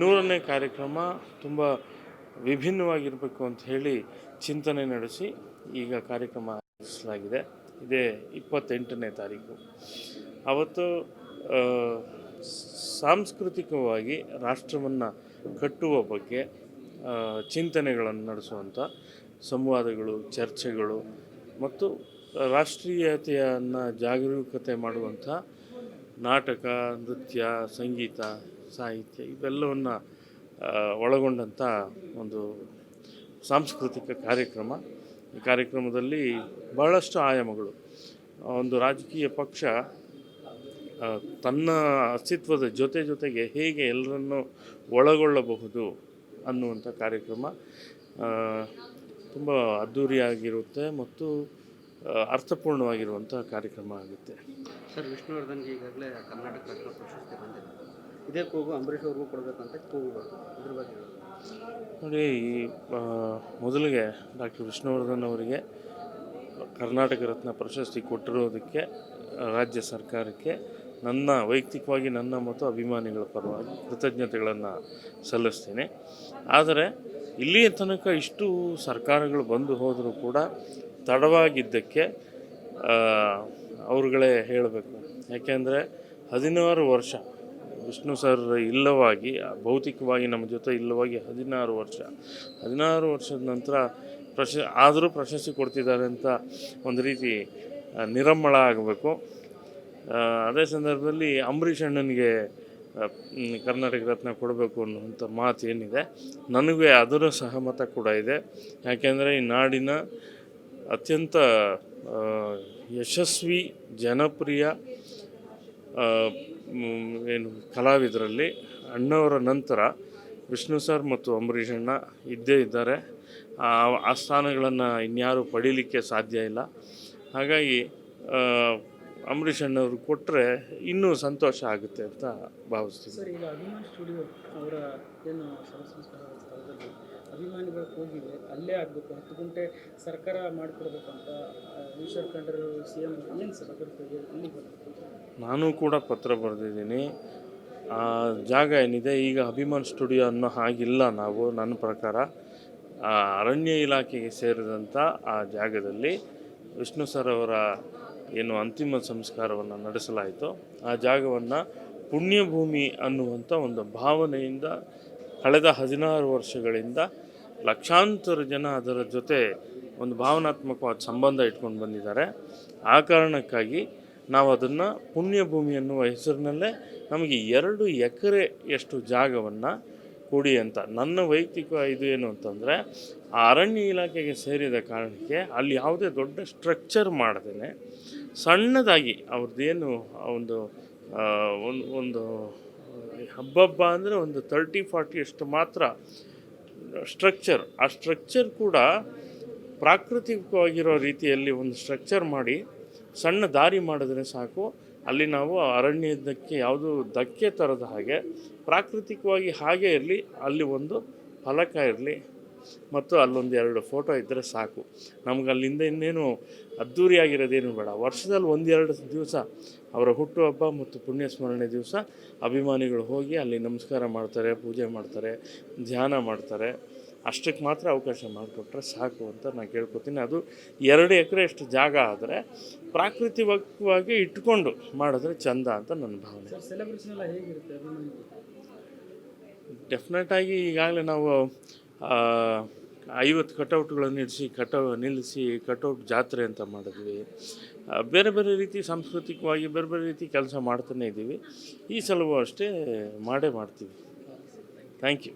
ನೂರನೇ ಕಾರ್ಯಕ್ರಮ ತುಂಬ ವಿಭಿನ್ನವಾಗಿರಬೇಕು ಅಂತ ಹೇಳಿ ಚಿಂತನೆ ನಡೆಸಿ ಈಗ ಕಾರ್ಯಕ್ರಮ ಆಯೋಜಿಸಲಾಗಿದೆ. ಇದೇ ಇಪ್ಪತ್ತೆಂಟನೇ ತಾರೀಕು. ಅವತ್ತು ಸಾಂಸ್ಕೃತಿಕವಾಗಿ ರಾಷ್ಟ್ರವನ್ನು ಕಟ್ಟುವ ಬಗ್ಗೆ ಚಿಂತನೆಗಳನ್ನು ನಡೆಸುವಂಥ ಸಂವಾದಗಳು, ಚರ್ಚೆಗಳು ಮತ್ತು ರಾಷ್ಟ್ರೀಯತೆಯನ್ನು ಜಾಗರೂಕತೆ ಮಾಡುವಂಥ ನಾಟಕ, ನೃತ್ಯ, ಸಂಗೀತ ಸಾಹಿತ್ಯ ಇವೆಲ್ಲವನ್ನು ಒಳಗೊಂಡಂಥ ಒಂದು ಸಾಂಸ್ಕೃತಿಕ ಕಾರ್ಯಕ್ರಮ. ಈ ಕಾರ್ಯಕ್ರಮದಲ್ಲಿ ಬಹಳಷ್ಟು ಆಯಾಮಗಳು. ಒಂದು ರಾಜಕೀಯ ಪಕ್ಷ ತನ್ನ ಅಸ್ತಿತ್ವದ ಜೊತೆ ಜೊತೆಗೆ ಹೇಗೆ ಎಲ್ಲರನ್ನು ಒಳಗೊಳ್ಳಬಹುದು ಅನ್ನುವಂಥ ಕಾರ್ಯಕ್ರಮ ತುಂಬ ಅದ್ಧೂರಿಯಾಗಿರುತ್ತೆ ಮತ್ತು ಅರ್ಥಪೂರ್ಣವಾಗಿರುವಂಥ ಕಾರ್ಯಕ್ರಮ ಆಗುತ್ತೆ. ಸರ್, ವಿಷ್ಣುವರ್ಧನ್ಗೆ ಈಗಾಗಲೇ ಕರ್ನಾಟಕ ರತ್ನ ಪ್ರಶಸ್ತಿ ಇದೇ ಕೂಗು ಅಂಬರೀಷ್ ಅವ್ರಿಗೂ ಕೊಡಬೇಕಂತ ಕೂಗು ಇದ್ರ ಬಗ್ಗೆ ನೋಡಿ, ಈ ಮೊದಲಿಗೆ ಡಾಕ್ಟರ್ ವಿಷ್ಣುವರ್ಧನ್ ಅವರಿಗೆ ಕರ್ನಾಟಕ ರತ್ನ ಪ್ರಶಸ್ತಿ ಕೊಟ್ಟಿರೋದಕ್ಕೆ, ರಾಜ್ಯ ಸರ್ಕಾರಕ್ಕೆ ನನ್ನ ವೈಯಕ್ತಿಕವಾಗಿ ನನ್ನ ಮತ್ತು ಅಭಿಮಾನಿಗಳ ಪರವಾಗಿ ಕೃತಜ್ಞತೆಗಳನ್ನು ಸಲ್ಲಿಸ್ತೀನಿ. ಆದರೆ ಇಲ್ಲಿಯ ತನಕ ಇಷ್ಟು ಸರ್ಕಾರಗಳು ಬಂದು ಹೋದರೂ ಕೂಡ ತಡವಾಗಿದ್ದಕ್ಕೆ ಅವ್ರುಗಳೇ ಹೇಳಬೇಕು. ಯಾಕೆಂದರೆ, ಹದಿನಾರು ವರ್ಷ ವಿಷ್ಣು ಸರ್ ಇಲ್ಲವಾಗಿ, ಭೌತಿಕವಾಗಿ ನಮ್ಮ ಜೊತೆ ಇಲ್ಲವಾಗಿ ಹದಿನಾರು ವರ್ಷ. ಹದಿನಾರು ವರ್ಷದ ನಂತರ ಪ್ರಶ ಆದರೂ ಪ್ರಶಸ್ತಿ ಕೊಡ್ತಿದ್ದಾರೆ ಅಂತ ಒಂದು ರೀತಿ ನಿರಮ್ಮಳ ಆಗಬೇಕು. ಅದೇ ಸಂದರ್ಭದಲ್ಲಿ ಅಂಬರೀಷ್ ಅಣ್ಣನಿಗೆ ಕರ್ನಾಟಕ ರತ್ನ ಕೊಡಬೇಕು ಅನ್ನುವಂಥ ಮಾತು ಏನಿದೆ, ನನಗೆ ಅದರ ಸಹಮತ ಕೂಡ ಇದೆ. ಯಾಕೆಂದರೆ ಈ ನಾಡಿನ ಅತ್ಯಂತ ಯಶಸ್ವಿ, ಜನಪ್ರಿಯ ಏನು ಕಲಾವಿದರಲ್ಲಿ ಅಣ್ಣವರ ನಂತರ ವಿಷ್ಣು ಸರ್ ಮತ್ತು ಅಂಬರೀಷ್ ಅಣ್ಣ ಇದ್ದೇ ಇದ್ದಾರೆ. ಆ ಸ್ಥಾನಗಳನ್ನು ಇನ್ಯಾರೂ ಪಡೀಲಿಕ್ಕೆ ಸಾಧ್ಯ ಇಲ್ಲ. ಹಾಗಾಗಿ ಅಂಬರೀಷ್ ಅಣ್ಣವರು ಕೊಟ್ಟರೆ ಇನ್ನೂ ಸಂತೋಷ ಆಗುತ್ತೆ ಅಂತ ಭಾವಿಸ್ತೀನಿ. ಅಭಿಮಾನಿಗಳು ಹೋಗಿವೆ ಅಲ್ಲೇ ಆಗಬೇಕು. ಹತ್ತು ಗಂಟೆ ಸರ್ಕಾರ ಮಾಡಿಕೊಡ್ಬೇಕು ಅಂತ ಆ, ಈಶ್ವರ್ ಖಂಡ್ರೆ ಸಿ ಎಂ ಏನು ನಾನು ಕೂಡ ಪತ್ರ ಬರೆದಿದ್ದೀನಿ. ಆ ಜಾಗ ಏನಿದೆ? ಈಗ ಅಭಿಮಾನ್ ಸ್ಟುಡಿಯೋ ಅನ್ನೋ ಹಾಗಿಲ್ಲ ನಾವು ನನ್ನ ಪ್ರಕಾರ. ಅರಣ್ಯ ಇಲಾಖೆಗೆ ಸೇರಿದಂಥ ಆ ಜಾಗದಲ್ಲಿ ವಿಷ್ಣು ಸರ್ ಅವರ ಏನು ಅಂತಿಮ ಸಂಸ್ಕಾರವನ್ನು ನಡೆಸಲಾಯಿತು. ಆ ಜಾಗವನ್ನು ಪುಣ್ಯಭೂಮಿ ಅನ್ನುವಂಥ ಒಂದು ಭಾವನೆಯಿಂದ ಕಳೆದ ಹದಿನಾರು ವರ್ಷಗಳಿಂದ ಲಕ್ಷಾಂತರ ಜನ ಅದರ ಜೊತೆ ಒಂದು ಭಾವನಾತ್ಮಕವಾದ ಸಂಬಂಧ ಇಟ್ಕೊಂಡು ಬಂದಿದ್ದಾರೆ. ಆ ಕಾರಣಕ್ಕಾಗಿ ನಾವು ಅದನ್ನು ಪುಣ್ಯಭೂಮಿ ಅನ್ನುವ ಹೆಸರಿನಲ್ಲೇ ನಮಗೆ ಎರಡು ಎಕರೆಯಷ್ಟು ಜಾಗವನ್ನು ಕೊಡಿ ಅಂತ. ನನ್ನ ವೈಯಕ್ತಿಕ ಇದು ಏನು ಅಂತಂದರೆ, ಆ ಅರಣ್ಯ ಇಲಾಖೆಗೆ ಸೇರಿದ ಕಾರಣಕ್ಕೆ ಅಲ್ಲಿ ಯಾವುದೇ ದೊಡ್ಡ ಸ್ಟ್ರಕ್ಚರ್ ಮಾಡ್ದೇ ಸಣ್ಣದಾಗಿ ಅವ್ರದ್ದೇನು ಒಂದು ಒಂದು ಹಬ್ಬಬ್ಬ ಅಂದರೆ ಒಂದು ತರ್ಟಿ, ಫಾರ್ಟಿ ಅಷ್ಟು ಮಾತ್ರ ಸ್ಟ್ರಕ್ಚರ್. ಆ ಸ್ಟ್ರಕ್ಚರ್ ಕೂಡ ಪ್ರಾಕೃತಿಕವಾಗಿರೋ ರೀತಿಯಲ್ಲಿ ಒಂದು ಸ್ಟ್ರಕ್ಚರ್ ಮಾಡಿ ಸಣ್ಣ ದಾರಿ ಮಾಡಿದ್ರೆ ಸಾಕು. ಅಲ್ಲಿ ನಾವು ಅರಣ್ಯದಕ್ಕೆ ಯಾವುದು ಧಕ್ಕೆ ತರದ ಹಾಗೆ ಪ್ರಾಕೃತಿಕವಾಗಿ ಹಾಗೆ ಇರಲಿ, ಅಲ್ಲಿ ಒಂದು ಫಲಕ ಇರಲಿ. ಮತ್ತು ಅಲ್ಲೊಂದು ಎರಡು ಫೋಟೋ ಇದ್ದರೆ ಸಾಕು. ನಮ್ಗೆ ಅಲ್ಲಿಂದ ಇನ್ನೇನು ಅದ್ಧೂರಿಯಾಗಿರೋದೇನು ಬೇಡ. ವರ್ಷದಲ್ಲಿ ಒಂದೆರಡು ದಿವಸ ಅವರ ಹುಟ್ಟುಹಬ್ಬ ಮತ್ತು ಪುಣ್ಯ ಸ್ಮರಣೆ ದಿವಸ ಅಭಿಮಾನಿಗಳು ಹೋಗಿ ಅಲ್ಲಿ ನಮಸ್ಕಾರ ಮಾಡ್ತಾರೆ ಪೂಜೆ ಮಾಡ್ತಾರೆ ಧ್ಯಾನ ಮಾಡ್ತಾರೆ. ಅಷ್ಟಕ್ಕೆ ಮಾತ್ರ ಅವಕಾಶ ಮಾಡಿಕೊಟ್ರೆ ಸಾಕು ಅಂತ ನಾನು ಕೇಳ್ಕೊತೀನಿ. ಅದು ಎರಡು ಎಕರೆಯಷ್ಟು ಜಾಗ ಆದರೆ ಪ್ರಾಕೃತಿಕವಾಗಿ ಇಟ್ಕೊಂಡು ಮಾಡಿದ್ರೆ ಚಂದ ಅಂತ ನನ್ನ ಭಾವನೆ. ಡೆಫಿನೆಟಾಗಿ ಈಗಾಗಲೇ ನಾವು ಐವತ್ತು ಕಟೌಟ್ಗಳನ್ನು ಇಡಿಸಿ ಕಟೌ, ನಿಲ್ಲಿಸಿ ಕಟೌಟ್ ಜಾತ್ರೆ ಅಂತ ಮಾಡಿದ್ವಿ. ಬೇರೆ ಬೇರೆ ರೀತಿ ಸಾಂಸ್ಕೃತಿಕವಾಗಿ ಬೇರೆ ಬೇರೆ ರೀತಿ ಕೆಲಸ ಮಾಡ್ತಾನೆ ಇದ್ದೀವಿ. ಈ ಸಲವೂ ಅಷ್ಟೇ ಮಾಡೇ ಮಾಡ್ತೀವಿ. Thank you